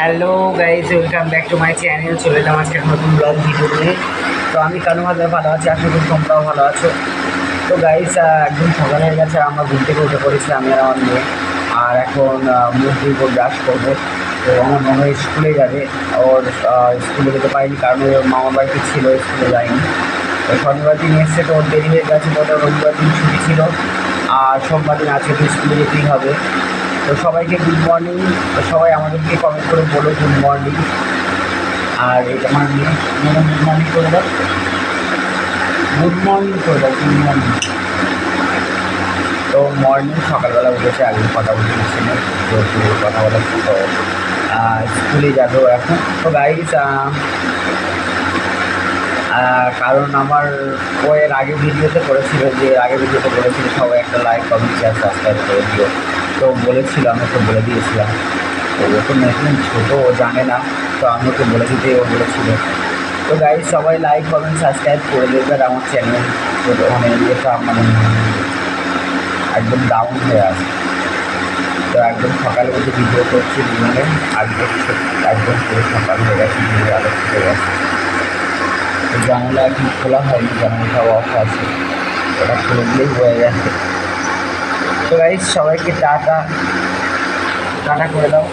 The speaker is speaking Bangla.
Hello guys welcome back to my channel চলে এলাম আজকে নতুন ব্লগ ভিডিও নিয়ে। তো আমি কানু হাজার ভালো আছি? আশা করি তোমরাও ভালো আছো? তো গাইজ একদম সকাল হয়ে গেছে আমরা থেকে উঠে পড়েছি, আমি আর আমার মেয়ে। আর এখন মুখ উপর ব্রাশ করব। তো আমার মনে হয় স্কুলে যাবে। ওর স্কুলে যেতে পারিনি কারণ ওর মামার বাড়িতে ছিল, স্কুলে যায়নি। তো শনিবার দিন এসছে, তো ওর দেরি হয়ে গেছে, তো রবিবার দিন ছুটি ছিল। আর সোমবার দিন আজকে তো স্কুলে যেতেই হবে। তো সবাইকে গুড মর্নিং তো সবাই আমাদেরকে কমেন্ট করে বলো গুড মর্নিং আর এটা আমার গুড মর্নিং করে দাও। গুড মর্নিং করে দাও গুড মর্নিং তো মর্নিং সকালবেলা উঠেছে, আগে কথা বলছিল তো একটু কথা বলা তো স্কুলে যাব এখন। তো গাইস কারণ আমার ও এর আগে ভিডিওতে করেছিল যে আগে ভিডিওতে বলেছিল সবাই একটা লাইক কমেন্ট শেয়ার সাবস্ক্রাইব করে দিও। তো বলেছিল আমি ওকে বলে দিয়েছিলাম। তো ও তো নতুন ছোটো, ও জানে না। তো আমি ওকে বলে দিতে ও বলেছিল। তো গাইজ সবাই লাইক কমেন্ট সাবস্ক্রাইব করে দেবে আমার চ্যানেল মানে ইয়েটা মানে একদম ডাউন হয়ে আছে। তো একদম সকালে উঠে ভিডিও করছি দুজনে আজকে একদম পুরো সকাল হয়ে গেছে ভিডিও আলো হয়ে গেছে। জানালা এখন খোলা হয়নি, জানালাটা অফ আছে। ওটা খুলে দিলেই হয়ে গেছে তো গাইজ সবাইকে টাটা। টাটা করে দাও।